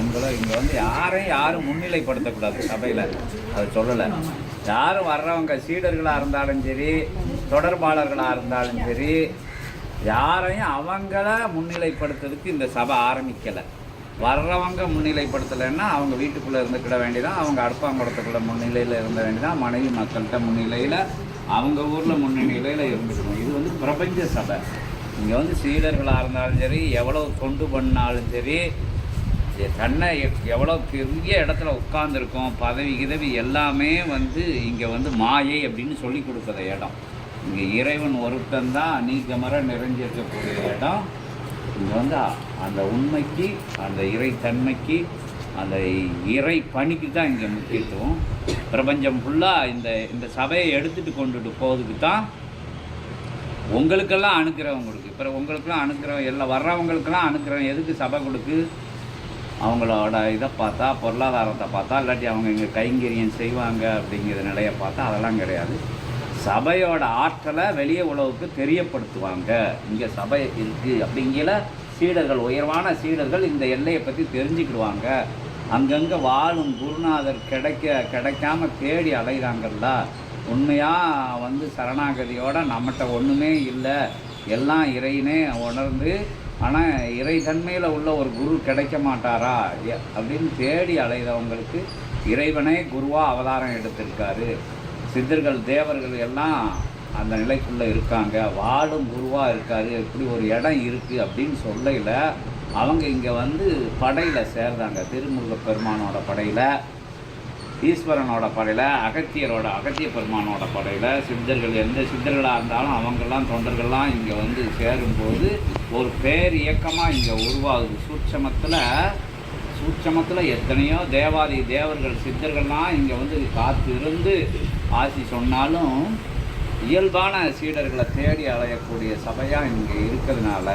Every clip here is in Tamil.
உங்களை இங்கே வந்து யாரையும் யாரும் முன்னிலைப்படுத்தக்கூடாது சபையில். அதை சொல்லலை. யாரும் வர்றவங்க சீடர்களாக இருந்தாலும் சரி தொடர்பாளர்களாக இருந்தாலும் சரி யாரையும் அவங்கள முன்னிலைப்படுத்துறதுக்கு இந்த சபை ஆரம்பிக்கலை. வர்றவங்க முன்னிலைப்படுத்தலைன்னா அவங்க வீட்டுக்குள்ளே இருந்துக்கிட வேண்டியதான் அவங்க அடுப்பாங்குடத்துக்குள்ள முன்னிலையில் இருந்த வேண்டியதான் மனைவி மக்கள்கிட்ட முன்னிலையில் அவங்க ஊரில் முன்னிலையில் இருந்துக்கணும். இது வந்து பிரபஞ்ச சபை. இங்கே வந்து சீடர்களாக இருந்தாலும் சரி எவ்வளோ தொண்டு பண்ணாலும் சரி தன்னை எவ்வளோ பெரிய இடத்துல உட்காந்துருக்கோம் பதவி கிதவி எல்லாமே வந்து இங்கே வந்து மாயை அப்படின்னு சொல்லி கொடுக்குற இடம். இங்கே இறைவன் ஒருத்தன் தான் நீக்கமர நிறைஞ்சிருக்கக்கூடிய இடம். இங்கே வந்து அந்த உண்மைக்கு அந்த இறைத்தன்மைக்கு அந்த இறை பணிக்கு தான் இங்கே முக்கியத்துவம். பிரபஞ்சம் ஃபுல்லாக இந்த இந்த சபையை எடுத்துகிட்டு கொண்டுட்டு போகிறதுக்கு தான் உங்களுக்கெல்லாம் அனுக்கிறவங்களுக்கு இப்போ உங்களுக்கெல்லாம் அனுக்கிறவங்க எல்லாம் வர்றவங்களுக்கெல்லாம் அனுக்கிறவங்க எதுக்கு சபை கொடுக்கு? அவங்களோட இதை பார்த்தா பொருளாதாரத்தை பார்த்தா இல்லாட்டி அவங்க இங்கே கைங்கரியம் செய்வாங்க அப்படிங்கிற நிலையை பார்த்தா அதெல்லாம் கிடையாது. சபையோட ஆற்றலை வெளியே உலகுக்கு தெரியப்படுத்துவாங்க. இங்கே சபை இருக்குது அப்படிங்கிற சீடர்கள் உயர்வான சீடர்கள் இந்த எல்லையை பற்றி தெரிஞ்சுக்கிடுவாங்க. அங்கங்கே வாழும் குருநாதர் கிடைக்க கிடைக்காம தேடி அலைகிறாங்கல்ல. உண்மையாக வந்து சரணாகதியோட நம்மகிட்ட ஒன்றுமே இல்லை. எல்லாம் இறையினே உணர்ந்து ஆனால் இறைத்தன்மையில் உள்ள ஒரு குரு கிடைக்க மாட்டாரா? அப்படின்னு தேடி அலைதவங்களுக்கு இறைவனே குருவாக அவதாரம் எடுத்திருக்காரு. சித்தர்கள் தேவர்கள் எல்லாம் அந்த நிலைக்குள்ளே இருக்காங்க. வாழும் குருவாக இருக்காரு. இப்படி ஒரு இடம் இருக்குது அப்படின்னு சொல்லையில் அவங்க இங்கே வந்து படையில் சேர்ந்தாங்க திருமுருக பெருமானோட படையில். ஈஸ்வரனோட படையில் அகத்தியரோட அகத்திய பெருமானோட படையில் சித்தர்கள் எந்த சித்தர்களாக இருந்தாலும் அவங்கெல்லாம் தொண்டர்கள்லாம் இங்கே வந்து சேரும்போது ஒரு பேர் இயக்கமாக இங்கே உருவாகுது. சூட்சமத்தில் சூட்சமத்தில் எத்தனையோ தேவாதி தேவர்கள் சித்தர்கள்லாம் இங்கே வந்து காத்து இருந்து ஆசி சொன்னாலும் இயல்பான சீடர்களை தேடி அலையக்கூடிய சபையாக இங்கே இருக்கிறதுனால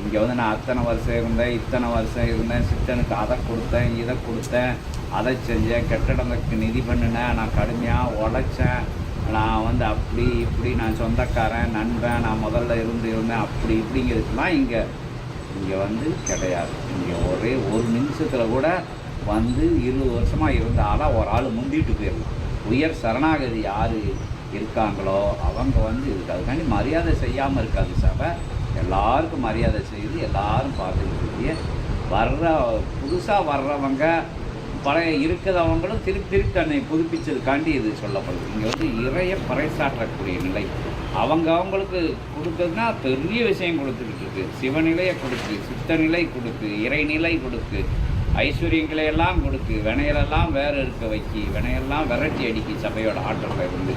இங்கே வந்து நான் அத்தனை வருஷம் இருந்தேன் இத்தனை வருஷம் இருந்தேன் சித்தனுக்கு அதை கொடுத்தேன் இதை கொடுத்தேன் அதை செஞ்சேன். கட்டடத்துக்கு நிதி பண்ணினேன். நான் கடுமையாக உழைச்சேன். நான் வந்து அப்படி இப்படி நான் சொந்தக்காரன் நண்பன் நான் முதல்ல இருந்து இருந்தேன். அப்படி இப்படிங்கிறதுலாம் இங்கே இங்கே வந்து கிடையாது. இங்கே ஒரே ஒரு நிமிஷத்தில் கூட வந்து இருபது வருஷமாக இருந்தாலும் ஒரு ஆள் முந்திட்டு போயிடலாம். உயர் சரணாகதி யார் இருக்காங்களோ அவங்க வந்து இதுக்கு அதுக்காண்டி மரியாதை செய்யாமல் இருக்காது சபை எல்லாருக்கும் மரியாதை செய்து எல்லாரும் பார்த்துக்கிட்டு வர்ற புதுசாக வர்றவங்க பழைய இருக்கிறவங்களும் திருப்பி திருப்பி தன்னை புதுப்பிச்சதுக்காண்டி இது சொல்லப்படுது. இங்கே வந்து இறைய பறைசாற்றக்கூடிய நிலை. அவங்க அவங்களுக்கு கொடுக்குறதுனா பெரிய விஷயம் கொடுத்துக்கிட்டு இருக்கு சிவநிலையை கொடுத்து சித்தநிலை கொடுத்து இறைநிலை கொடுத்து ஐஸ்வர்யங்களை எல்லாம் கொடுக்கு வினையலெல்லாம் வேற இருக்க வைக்கி வினையெல்லாம் விரட்டி அடிக்கி சபையோட ஆற்றலில் இருந்து.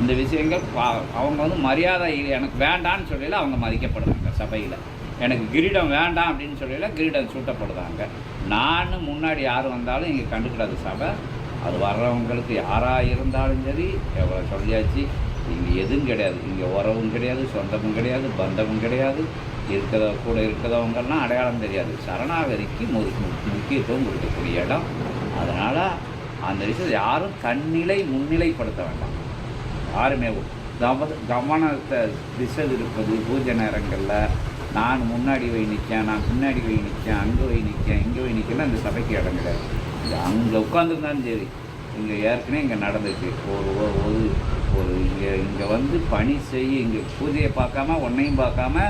இந்த விஷயங்கள் பா- அவங்க வந்து மரியாதை எனக்கு வேண்டான்னு சொல்லல அவங்க மதிக்கப்படுறாங்க சபையில். எனக்கு கிரீடம் வேண்டாம் அப்படின்னு சொல்லல கிரீடம் சூட்டப்படுறாங்க நான் முன்னாடி யார் வந்தாலும் இங்கே கண்டுக்கிறாது சபை. அது வர்றவங்களுக்கு யாராக இருந்தாலும் சரி எவ்வளோ சொல்லியாச்சு? இங்கே எதுவும் கிடையாது. இங்கே உறவும் கிடையாது சொந்தமும் கிடையாது பந்தமும் கிடையாது. இருக்கிற கூட இருக்கிறவங்கெல்லாம் அடையாளம் தெரியாது. சரணாகதிக்கு முக்கியத்துவம் கொடுக்கக்கூடிய இடம். அதனால் அந்த விஷயத்தை யாரும் தன்னிலை முன்னிலைப்படுத்த வேண்டாம். யாருமே கவ கவனத்தை திசை இருப்பது பூஜை நேரங்களில் நான் முன்னாடி போய் நிற்கேன் நான் பின்னாடி போய் நிற்கேன் அங்கே போய் நிற்கேன் இங்கே போய் நிற்கலாம் இந்த சபைக்கு இடம் கிடையாது அங்கே உட்காந்துருந்தாலும் சரி இங்கே ஏற்கனவே இங்கே நடந்துச்சு. ஒரு ஒரு ஒரு ஒரு இங்கே இங்கே வந்து பணி செய்ய இங்கே பூஜையை பார்க்காம ஒன்றையும் பார்க்காம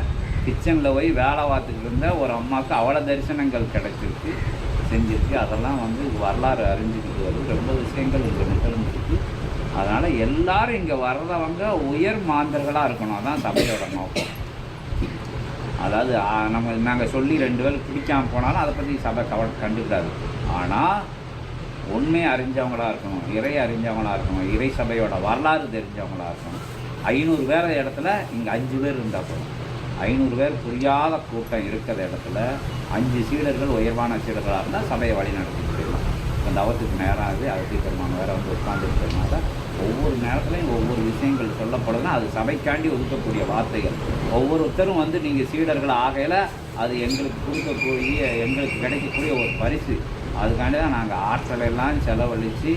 கிச்சனில் போய் வேலை பார்த்துக்கிட்டு இருந்த ஒரு அம்மாவுக்கு அவ்வளோ தரிசனங்கள் கிடைச்சிருக்கு செஞ்சிருக்கு. அதெல்லாம் வந்து வரலாறு அறிஞ்சுக்கிட்டு வருது. ரொம்ப விஷயங்கள் இங்கே நிகழ்ந்துருக்கு. அதனால் எல்லாரும் இங்கே வர்றவங்க உயர் மாந்தர்களாக இருக்கணும். அதான் சபையோட நோக்கம். அதாவது நம்ம நாங்கள் சொல்லி ரெண்டு பேர் பிடிக்காமல் போனாலும் அதை பற்றி சபை கவ கண்டுக்கிறாது ஆனால் உண்மை அறிஞ்சவங்களா இருக்கணும் இறை அறிஞ்சவங்களா இருக்கணும் இறை சபையோட வரலாறு தெரிஞ்சவங்களா இருக்கணும். ஐநூறு பேர் இடத்துல இங்கே அஞ்சு பேர் இருந்தால் போதும். ஐநூறு பேர் புரியாத கூட்டம் இருக்கிற இடத்துல அஞ்சு சீடர்கள் உயர்வான சீடர்களாக இருந்தால் சபையை வழி நடத்திட்டு அந்த அவத்துக்கு நேரம் ஆகுது அவத்துக்கு பெருமான வேற வந்து உட்காந்துருக்கிறதுனால ஒவ்வொரு நேரத்துலையும் ஒவ்வொரு விஷயங்கள் சொல்லப்படுதுன்னா அது சபைக்காண்டி ஒதுக்கக்கூடிய வார்த்தைகள். ஒவ்வொருத்தரும் வந்து நீங்கள் சீடர்கள் ஆகையில் அது எங்களுக்கு கொடுக்கக்கூடிய எங்களுக்கு கிடைக்கக்கூடிய ஒரு பரிசு. அதுக்காண்டி தான் நாங்கள் ஆற்றலெல்லாம் செலவழித்து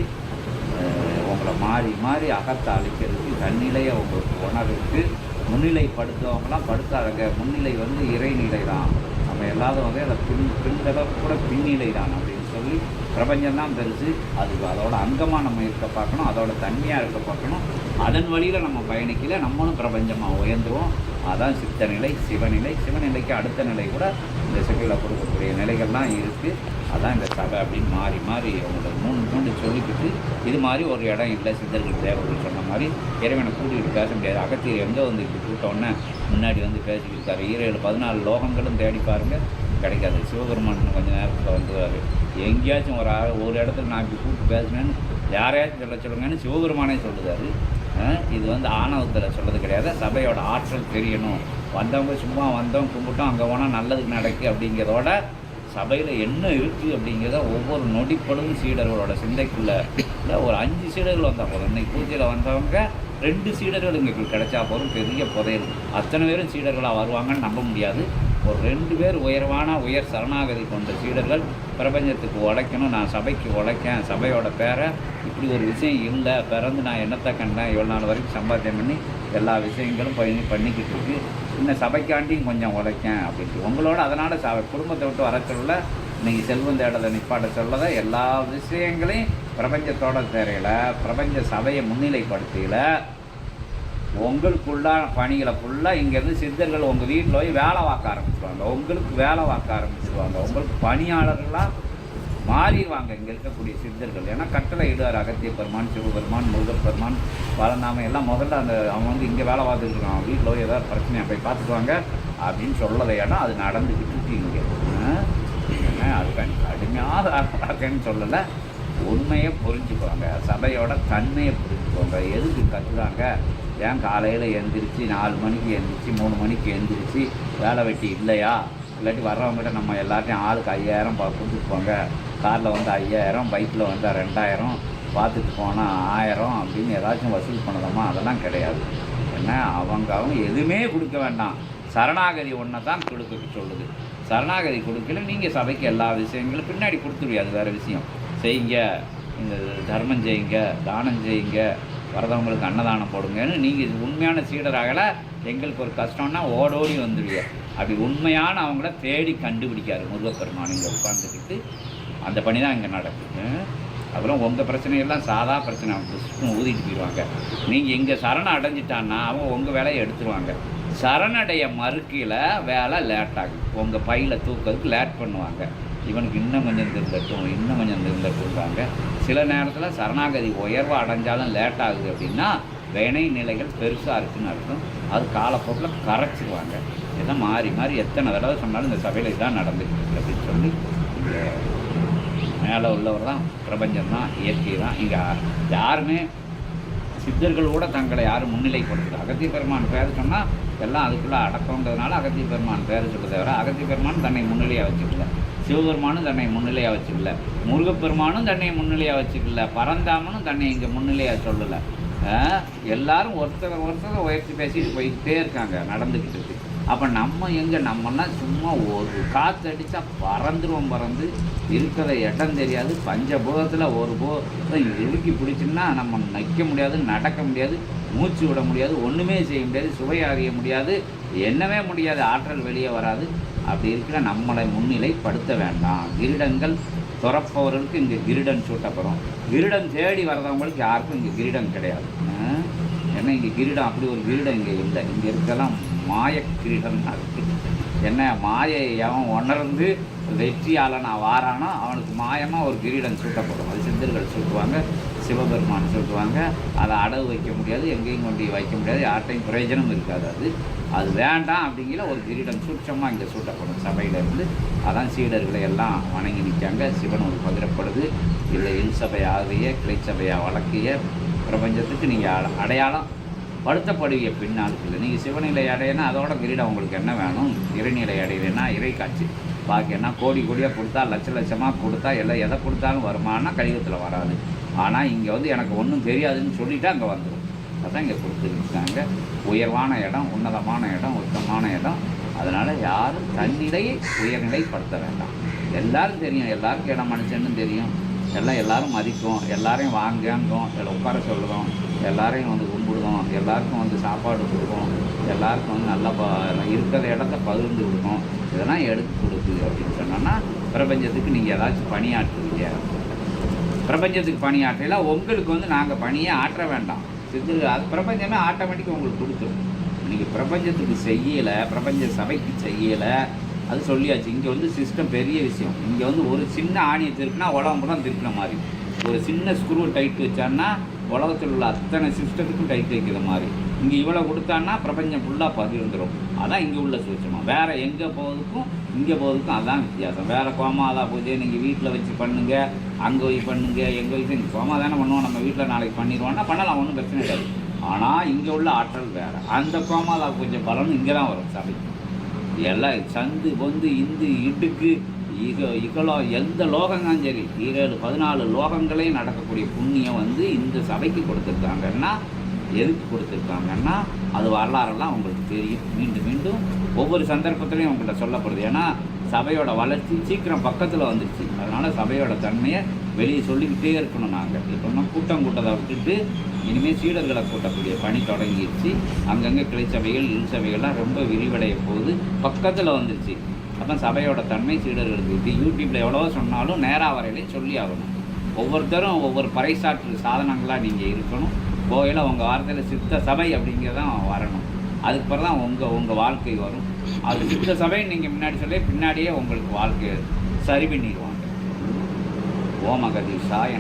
உங்களை மாறி மாறி அகத்தை அழிக்கிறதுக்கு தன்னிலையை உங்களுக்கு உணர்வுக்கு முன்னிலைப்படுத்துறவங்களாம் படுத்தாதங்க. முன்னிலை வந்து இறைநிலை தான் நம்ம நம்ம எல்லாரும் வந்து அதை பின் பின்னளவு கூட பின்னிலை தான் அப்படின்னு சொல்லி பிரபஞ்சம் தான் பெருசு. அது அதோட அங்கமாக நம்ம இருக்க பார்க்கணும் அதோட தன்மையாக இருக்க பார்க்கணும். அதன் வழியில் நம்ம பயணிக்கல நம்மளும் பிரபஞ்சமாக உயர்ந்துருவோம் அதான் சித்த நிலை சிவநிலை. சிவநிலைக்கு அடுத்த நிலை கூட இந்த சிக்கலில் கொடுக்கக்கூடிய நிலைகள்லாம் இருக்குது அதான் இந்த சபை அப்படின்னு மாறி மாறி அவங்களை மூணு மூணு சொல்லிக்கிட்டு இது மாதிரி ஒரு இடம் இல்லை சித்தர்கள் தேவர்கள் சொன்ன மாதிரி. இறைவனை கூட்டிகிட்டு பேச முடியாது. அகத்தியர் எங்கே வந்து கூட்டோன்னே முன்னாடி வந்து பேசிக்கிட்டு இருக்காரு. ஈரேழு பதினாலு லோகங்களும் தேடி பாருங்கள் கிடைக்காது. சிவபெருமான் கொஞ்சம் நேரத்தில் வந்துடுவார் எங்கேயாச்சும் ஒரு ஆள் ஒரு இடத்துல நான் இப்படி கூப்பிட்டு பேசுனேன்னு யாரையாச்சும் சொல்ல சொல்லுங்கன்னு சிவபெருமானே சொல்லுதாரு இது வந்து ஆணவத்தில் சொல்கிறது கிடையாது. சபையோட ஆற்றல் தெரியணும். வந்தவங்க சும்மா வந்தோம் கும்பிட்டோம் அங்கே போனால் நல்லதுக்கு நடக்கு அப்படிங்கிறதோட சபையில் என்ன இருக்குது அப்படிங்கிறத ஒவ்வொரு நொடிப்படும் சீடர்களோட சிந்தைக்குள்ளே. இல்லை ஒரு அஞ்சு சீடர்கள் வந்தால் போதும். இன்றைக்கி பூஜையில் வந்தவங்க ரெண்டு சீடர்கள் எங்களுக்கு கிடைச்சா போதும். பெரிய புதையல். அத்தனை பேரும் சீடர்களாக வருவாங்கன்னு நம்ப முடியாது. ஒரு ரெண்டு பேர் உயர்வான உயர் சரணாகதி கொண்ட சீடர்கள் பிரபஞ்சத்துக்கு உழைக்கணும் நான் சபைக்கு உழைக்கேன் சபையோட பேரை இப்படி ஒரு விஷயம் இல்லை பிறந்து நான் என்னத்தை கண்டேன் இவ்வளோ நாள் வரைக்கும் சம்பாத்தியம் பண்ணி எல்லா விஷயங்களும் பண்ணி பண்ணிக்கிட்டு இருக்கு. இன்னும் சபைக்காண்டியும் கொஞ்சம் உழைக்கேன் அப்படின்ட்டு. உங்களோட அதனால் ச குடும்பத்தை விட்டு வர சொல்ல நீங்கள் செல்வம் தேடலை நிப்பாட்ட சொல்லத எல்லா விஷயங்களையும் பிரபஞ்சத்தோட தேரையில் பிரபஞ்ச சபையை முன்னிலைப்படுத்தியில் உங்களுக்குள்ளான பணிகளை ஃபுல்லாக இங்கேருந்து சித்தர்கள் உங்கள் வீட்டில் போய் வேலை பார்க்க ஆரம்பிச்சிருவாங்க. உங்களுக்கு வேலை பார்க்க ஆரம்பிச்சிருவாங்க. உங்களுக்கு பணியாளர்களாக மாறிடுவாங்க இங்கே இருக்கக்கூடிய சித்தர்கள். ஏன்னா கட்டளை இடுவார் அகத்திய பெருமான் சிவபெருமான் முருகப்பெருமான் பலநாமம் எல்லாம் முதல்ல அந்த அவங்க வந்து இங்கே வேலை பார்த்துட்டு இருக்கான் வீட்டில் போய் ஏதாவது பிரச்சனையை போய் பார்த்துக்குவாங்க அப்படின்னு சொல்லலை. ஏன்னா அது நடந்துக்கிட்டு இருக்கு இங்கே. அது கண் கடுமையாக சொல்லலை. உண்மையை புரிஞ்சுக்குவாங்க. சபையோட தன்மையை வச்சுக்கோங்க எதுக்கு கத்துறாங்க? ஏன் காலையில் எழுந்திரிச்சு நாலு மணிக்கு எழுந்திரிச்சு மூணு மணிக்கு எழுந்திரிச்சு வேலை வெட்டி இல்லையா? இல்லாட்டி வர்றவங்ககிட்ட நம்ம எல்லாத்தையும் ஆளுக்கு ஐயாயிரம் பா கொடுத்துட்டு போங்க. காரில் வந்து ஐயாயிரம் பைக்கில் வந்தால் ரெண்டாயிரம் பார்த்துட்டு போனால் ஆயிரம் அப்படின்னு ஏதாச்சும் வசூல் பண்ணலாமா அதெல்லாம் கிடையாது. என்ன? அவங்க அவங்க எதுவுமே கொடுக்க வேண்டாம். சரணாகதி ஒன்றை தான் கொடுக்க சொல்லுது. சரணாகதி கொடுக்கல நீங்கள் சபைக்கு எல்லா விஷயங்களும் பின்னாடி கொடுத்துருவிய? அது வேறு விஷயம். செய்யுங்க. இந்த தர்மம் செய்யுங்க தானம் செய்யுங்க வரதவங்களுக்கு அன்னதானம் போடுங்கன்னு நீங்கள் உண்மையான சீடராகல எங்களுக்கு ஒரு கஷ்டம்னா ஓடோடி வந்துடுவீங்க. அப்படி உண்மையான அவங்கள தேடி கண்டுபிடிக்காரு முருகப்பெருமான் இங்கே உட்காந்துக்கிட்டு அந்த பணி தான் இங்கே நடக்குது. அப்புறம் உங்கள் பிரச்சனையெல்லாம் சாதா பிரச்சனை. புஷ்பம் ஊதிட்டு போயிடுவாங்க. நீங்கள் இங்கே சரணம் அடைஞ்சிட்டான்னா அவன் உங்கள் வேலையை எடுத்துருவாங்க. சரணடைய மறுக்கையில் வேலை லேட் ஆகும் உங்கள் பையில் தூக்கிறதுக்கு லேட் பண்ணுவாங்க. இவனுக்கு இன்னும் கொஞ்சம் திருந்தட்டும் இன்னும் கொஞ்சம் திருந்தட்டும்ன்றாங்க சில நேரத்தில் சரணாகதி உயர்வு அடைஞ்சாலும் லேட் ஆகுது அப்படின்னா வினை நிலைகள் பெருசாக இருக்குன்னு அர்த்தம். அது காலப்போக்கில் கரைச்சிடுவாங்க இதான் மாறி மாறி எத்தனை தடவை சொன்னாலும் இந்த சபையில் இதான் நடந்துட்டு அப்படின்னு சொல்லி இந்த மேலே உள்ளவர் தான் பிரபஞ்சம் தான் இயற்கை தான். இங்கே யாருமே சித்தர்கள் கூட தங்களை யாரும் முன்னிலைப்படுத்தல. அகத்திய பெருமான் பேர் சொன்னால் எல்லாம் அதுக்குள்ளே அடக்கங்கிறதுனால அகத்திய பெருமான் பேர் சொல்ல தவிர அகத்திய பெருமான் தன்னை முன்னிலையாக வச்சுக்கல. சிவபெருமானும் தன்னை முன்னிலையாக வச்சுக்கல. முருகப்பெருமானும் தன்னை முன்னிலையாக வச்சுக்கல. பரந்தாமனும் தன்னை இங்கே முன்னிலையாக சொல்லலை. எல்லாரும் ஒருத்தர் ஒருத்தர் உயர்த்தி பேசிட்டு போய்கிட்டே இருக்காங்க நடந்துக்கிட்டு இருக்கு. அப்போ நம்ம எங்கே? நம்மலாம் சும்மா ஒரு காற்று அடித்தா பறந்துருவோம் பறந்து. இருக்கிற இடம் தெரியாது. பஞ்சபூதத்தில் ஒரு பூதம் இறுக்கி பிடிச்சுன்னா நம்ம நிற்க முடியாது நடக்க முடியாது மூச்சு விட முடியாது ஒன்றுமே செய்ய முடியாது சுவை அறிய முடியாது என்னவே முடியாது ஆற்றல் வெளியே வராது. அப்படி இருக்கிற நம்மளை முன்னிலைப்படுத்த வேண்டாம். கிரீடங்கள் துறப்பவர்களுக்கு இங்கே கிரீடன் சூட்டப்படும். கிரீடம் தேடி வர்றவங்களுக்கு யாருக்கும் இங்கே கிரீடம் கிடையாது. ஏன்னா இங்கே கிரீடம் அப்படி ஒரு கிரீடம் இங்கே இல்லை. இங்கே இருக்கலாம். மாய கிரீடம் இருக்கு என்ன மாயை அவன் உணர்ந்து வெற்றியாளன் வாரானோ அவனுக்கு மாயமாக ஒரு கிரீடம் சூட்டப்படும். அது சித்தர்கள் சூட்டுவாங்க சிவபெருமான் சூட்டுவாங்க. அதை அடவு வைக்க முடியாது எங்கேயும் கொண்டு வைக்க முடியாது யார்கிட்டையும் பிரயோஜனம் இருக்காது அது. அது வேண்டாம் அப்படிங்கிற ஒரு கிரீடம் சூட்சமாக இங்கே சூட்டப்படும் சபையிலேருந்து. அதான் சீடர்களை எல்லாம் வணங்கி நிற்காங்க. சிவன் ஒரு பகிரப்படுது இல்லை இல் சபை கிளைச்சபையாக வழக்கிய பிரபஞ்சத்துக்கு நீங்கள் அடையாளம் படுத்தப்படுவிய பின்னாளுக்குள்ள நீங்கள் சிவநிலை அடையினா அதோட கிரீடம் உங்களுக்கு என்ன வேணும்? இறைநிலை அடையலைன்னா இறை காட்சி பாக்கியன்னா கோடி கோடியாக கொடுத்தா லட்ச லட்சமாக கொடுத்தா எல்லாம் எதை கொடுத்தாலும் வருமானா கழிவத்தில் வராது. ஆனால் இங்கே வந்து எனக்கு ஒன்றும் தெரியாதுன்னு சொல்லிவிட்டு அங்கே வந்துடும் அதான் இங்கே கொடுத்துருக்காங்க. உயர்வான இடம் உன்னதமான இடம் உத்தமான இடம். அதனால் யாரும் தன்னிலையை உயர்நிலைப்படுத்த வேண்டாம். எல்லாரும் தெரியும். எல்லாருக்கும் இடம் மனுஷன்னு தெரியும். எல்லாம் எல்லாரும் மதிக்கும். எல்லாரையும் வாங்கங்கும். இதில் உட்கார சொல்கிறோம் எல்லாரையும் வந்து கும்பிடுவோம். எல்லாருக்கும் வந்து சாப்பாடு கொடுக்கும் எல்லாருக்கும் வந்து நல்லா ப இருக்கிற இடத்த பகிர்ந்து கொடுக்கும் இதெல்லாம் எடுத்து கொடுக்கு அப்படின்னு சொன்னோன்னா பிரபஞ்சத்துக்கு நீங்கள் ஏதாச்சும் பணியாற்றுவீங்க. பிரபஞ்சத்துக்கு பணியாற்றல உங்களுக்கு வந்து நாங்கள் பணியே ஆற்ற வேண்டாம். சித்து அது பிரபஞ்சமே ஆட்டோமேட்டிக்காக உங்களுக்கு கொடுத்துரும். நீங்கள் பிரபஞ்சத்துக்கு செய்யலை பிரபஞ்ச சபைக்கு செய்யலை அது சொல்லியாச்சு. இங்கே வந்து சிஸ்டம் பெரிய விஷயம். இங்கே வந்து ஒரு சின்ன ஆணியை திருப்பினா உடம்பு தான் திருப்பின மாதிரி. ஒரு சின்ன ஸ்க்ரூ டைட் வச்சான்னா உலகத்தில் உள்ள அத்தனை சிஸ்டத்துக்கும் கை வைக்கிற மாதிரி. இங்கே இவ்வளோ கொடுத்தான்னா பிரபஞ்சம் ஃபுல்லாக பகிர்ந்துடும் அதான் இங்கே உள்ள சூட்சமாக வேறு எங்கே போகிறதுக்கும் இங்கே போகிறதுக்கும் அதான் வித்தியாசம். வேறு கோமாதா பூஜை நீங்கள் வீட்டில் வச்சு பண்ணுங்கள் அங்கே போய் பண்ணுங்கள் எங்கே வச்சு நீங்கள் கோமா தானே பண்ணுவோம். நம்ம வீட்டில் நாளைக்கு பண்ணிடுவோம்னா பண்ணலாம் ஒன்றும் பிரச்சனை கிடையாது ஆனால் இங்கே உள்ள ஆற்றல் வேறு. அந்த கோமாதா பூஜை பலனும் இங்கே தான் வரும் சபை எல்லாம் சந்து பொந்து இந்து இடுக்கு இக இகலோ எந்த லோகங்களும் சரி ஈரேழு பதினாலு லோகங்களையும் நடக்கக்கூடிய புண்ணியம் வந்து இந்த சபைக்கு கொடுத்துருக்காங்கன்னா எதுக்கு கொடுத்துருக்காங்கன்னா அது வரலாறெல்லாம் உங்களுக்கு தெரியும். மீண்டும் மீண்டும் ஒவ்வொரு சந்தர்ப்பத்திலையும் உங்கள்கிட்ட சொல்லப்படுது. ஏன்னா சபையோட வளர்ச்சி சீக்கிரம் பக்கத்தில் வந்துடுச்சு அதனால் சபையோட தன்மையை வெளியே சொல்லிக்கிட்டே இருக்கணும் நாங்கள் இப்போ கூட்டம் கூட்டத்தை விட்டுட்டு இனிமேல் சீடர்களை கூட்டக்கூடிய பணி தொடங்கிடுச்சு அங்கங்கே கிளைச்சபைகள் இல் சபைகள்லாம் ரொம்ப விரிவடைய போகுது. பக்கத்தில் வந்துருச்சு. அப்போ சபையோட தன்மை சீடர்களுக்கு இது யூடியூப்பில் எவ்வளோ சொன்னாலும் நேராக வரையிலையும் சொல்லி ஆகணும். ஒவ்வொருத்தரும் ஒவ்வொரு பறைசாற்று சாதனங்களாக நீங்கள் இருக்கணும். கோயில உங்கள் வார்த்தையில் சித்த சபை அப்படிங்கிறதான் வரணும். அதுக்கு பிறகு தான் உங்கள் உங்கள் வாழ்க்கை வரும். அது சித்த சபை நீங்கள் முன்னாடி சொல்லி பின்னாடியே உங்களுக்கு வாழ்க்கையை சரி பண்ணிடுவாங்க ஓமகதி சாயனம்